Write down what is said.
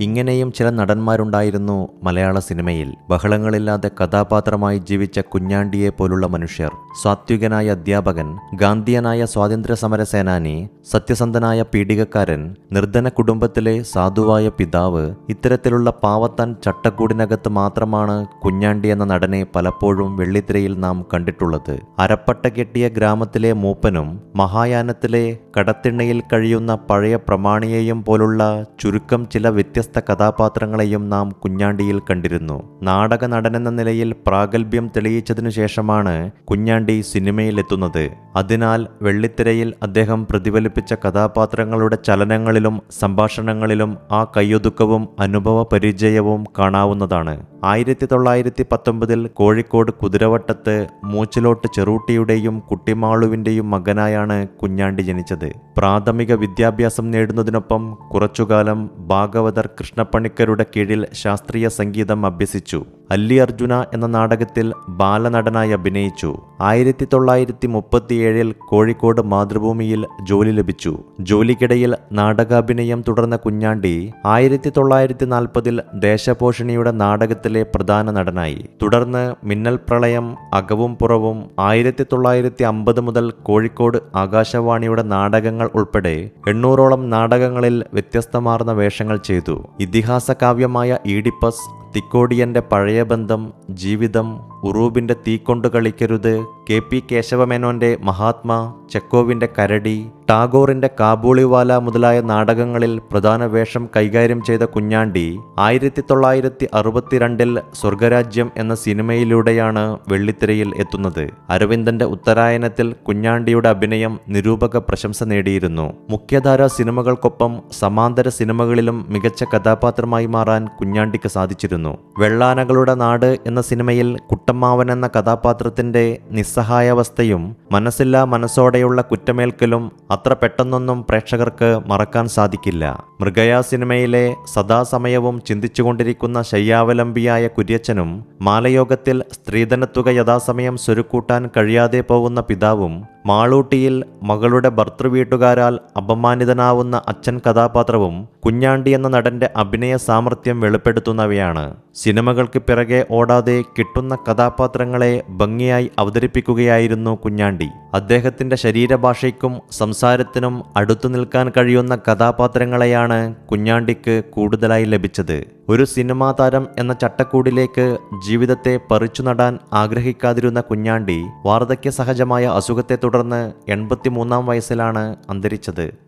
ഇങ്ങനെയും ചില നടന്മാരുണ്ടായിരുന്നു മലയാള സിനിമയിൽ. ബഹളങ്ങളില്ലാതെ കഥാപാത്രമായി ജീവിച്ച കുഞ്ഞാണ്ടിയെ പോലുള്ള മനുഷ്യർ. സാത്വികനായ അധ്യാപകൻ ഗാന്ധിയനായ സ്വാതന്ത്ര്യ സമര സേനാനി സത്യസന്ധനായ പീഡികക്കാരൻ നിർധന കുടുംബത്തിലെ സാധുവായ പിതാവ് ഇത്തരത്തിലുള്ള പാവത്താൻ ചട്ടക്കൂടിനകത്ത് മാത്രമാണ് കുഞ്ഞാണ്ടി എന്ന നടനെ പലപ്പോഴും വെള്ളിത്തിരയിൽ നാം കണ്ടിട്ടുള്ളത്. അരപ്പട്ട കെട്ടിയ ഗ്രാമത്തിലെ മൂപ്പനും മഹായാനത്തിലെ കടത്തിണ്ണയിൽ കഴിയുന്ന പഴയ പ്രമാണിയെയും പോലുള്ള ചുരുക്കം ചില വ്യത്യസ്ത കഥാപാത്രങ്ങളെയും നാം കുഞ്ഞാണ്ടിയിൽ കണ്ടിരുന്നു. നാടക നടനെന്ന നിലയിൽ പ്രാഗൽഭ്യം തെളിയിച്ചതിനു ശേഷമാണ് കുഞ്ഞാണ്ടി സിനിമയിലെത്തുന്നത്. അതിനാൽ വെള്ളിത്തിരയിൽ അദ്ദേഹം പ്രതിഫലിപ്പിച്ച കഥാപാത്രങ്ങളുടെ ചലനങ്ങളിലും സംഭാഷണങ്ങളിലും ആ കയ്യൊതുക്കവും അനുഭവ പരിചയവും കാണാവുന്നതാണ്. ആയിരത്തി തൊള്ളായിരത്തി പത്തൊമ്പതിൽ കോഴിക്കോട് കുതിരവട്ടത്ത് മൂച്ചിലോട്ട് ചെറൂട്ടിയുടെയും കുട്ടിമാളുവിന്റെയും മകനായാണ് കുഞ്ഞാണ്ടി ജനിച്ചത്. പ്രാഥമിക വിദ്യാഭ്യാസം നേടുന്നതിനൊപ്പം കുറച്ചുകാലം ഭാഗവതർ കൃഷ്ണപ്പണിക്കരുടെ കീഴിൽ ശാസ്ത്രീയ സംഗീതം അഭ്യസിച്ചു. അല്ലി അർജുന എന്ന നാടകത്തിൽ ബാലനടനായി അഭിനയിച്ചു. ആയിരത്തി തൊള്ളായിരത്തി മുപ്പത്തിയേഴിൽ കോഴിക്കോട് മാതൃഭൂമിയിൽ ജോലി ലഭിച്ചു. ജോലിക്കിടയിൽ നാടകാഭിനയം തുടർന്ന കുഞ്ഞാണ്ടി ആയിരത്തി തൊള്ളായിരത്തി നാൽപ്പതിൽ ദേശപോഷിണിയുടെ നാടകത്തിലെ പ്രധാന നടനായി. തുടർന്ന് മിന്നൽ പ്രളയം അകവും പുറവും ആയിരത്തി തൊള്ളായിരത്തി അമ്പത് മുതൽ കോഴിക്കോട് ആകാശവാണിയുടെ നാടകങ്ങൾ ഉൾപ്പെടെ എണ്ണൂറോളം നാടകങ്ങളിൽ വ്യത്യസ്തമാർന്ന വേഷങ്ങൾ ചെയ്തു. ഇതിഹാസ കാവ്യമായ ഈഡിപ്പസ് തിക്കോടിയന്റെ പഴയ ബന്ധം ജീവിതം ഉറൂബിന്റെ തീക്കൊണ്ട് കളിക്കരുത് കെ പി കേശവമേനോന്റെ മഹാത്മാ ചെക്കോവിന്റെ കരടി ടാഗോറിന്റെ കാബൂളിവാല മുതലായ നാടകങ്ങളിൽ പ്രധാന വേഷം കൈകാര്യം ചെയ്ത കുഞ്ഞാണ്ടി ആയിരത്തി തൊള്ളായിരത്തി അറുപത്തിരണ്ടിൽ സ്വർഗരാജ്യം എന്ന സിനിമയിലൂടെയാണ് വെള്ളിത്തിരയിൽ എത്തുന്നത്. അരവിന്ദന്റെ ഉത്തരായനത്തിൽ കുഞ്ഞാണ്ടിയുടെ അഭിനയം നിരൂപക പ്രശംസ നേടിയിരുന്നു. മുഖ്യധാരാ സിനിമകൾക്കൊപ്പം സമാന്തര സിനിമകളിലും മികച്ച കഥാപാത്രമായി മാറാൻ കുഞ്ഞാണ്ടിക്ക് സാധിച്ചിരുന്നു. വെള്ളാനകളുടെ നാട് എന്ന സിനിമയിൽ കുട്ടമ്മാവൻ എന്ന കഥാപാത്രത്തിന്റെ നിസ്സഹായാവസ്ഥയും മനസ്സില്ലാ മനസ്സോടെയുള്ള കുറ്റമേൽക്കലും അത്ര പെട്ടെന്നൊന്നും പ്രേക്ഷകർക്ക് മറക്കാൻ സാധിക്കില്ല. മൃഗയ സിനിമയിലെ സദാസമയവും ചിന്തിച്ചുകൊണ്ടിരിക്കുന്ന ശയ്യാവലംബിയായ കുര്യച്ചനും മാലയോഗത്തിൽ സ്ത്രീധനത്തുക യഥാസമയം സ്വരുക്കൂട്ടാൻ കഴിയാതെ പോകുന്ന പിതാവും മാളൂട്ടിയിൽ മകളുടെ ഭർത്തൃവീട്ടുകാരാൽ അപമാനിതനാവുന്ന അച്ഛൻ കഥാപാത്രവും കുഞ്ഞാണ്ടി എന്ന നടന്റെ അഭിനയ സാമർഥ്യം വെളിപ്പെടുത്തുന്നവയാണ്. സിനിമകൾക്ക് പിറകെ ഓടാതെ കിട്ടുന്ന കഥാപാത്രങ്ങളെ ഭംഗിയായി അവതരിപ്പിക്കുകയായിരുന്നു കുഞ്ഞാണ്ടി. അദ്ദേഹത്തിന്റെ ശരീരഭാഷയ്ക്കും സംസാരത്തിനും അടുത്തു നിൽക്കാൻ കഴിയുന്ന കഥാപാത്രങ്ങളെയാണ് കുഞ്ഞാണ്ടിക്ക് കൂടുതലായി ലഭിച്ചത്. ഒരു സിനിമാ താരം എന്ന ചട്ടക്കൂടിലേക്ക് ജീവിതത്തെ പറിച്ചു നടാൻ ആഗ്രഹിക്കാതിരുന്ന കുഞ്ഞാണ്ടി വാർദ്ധക്യ സഹജമായ അസുഖത്തെ തുടർന്ന് എൺപത്തിമൂന്നാം വയസ്സിലാണ് അന്തരിച്ചത്.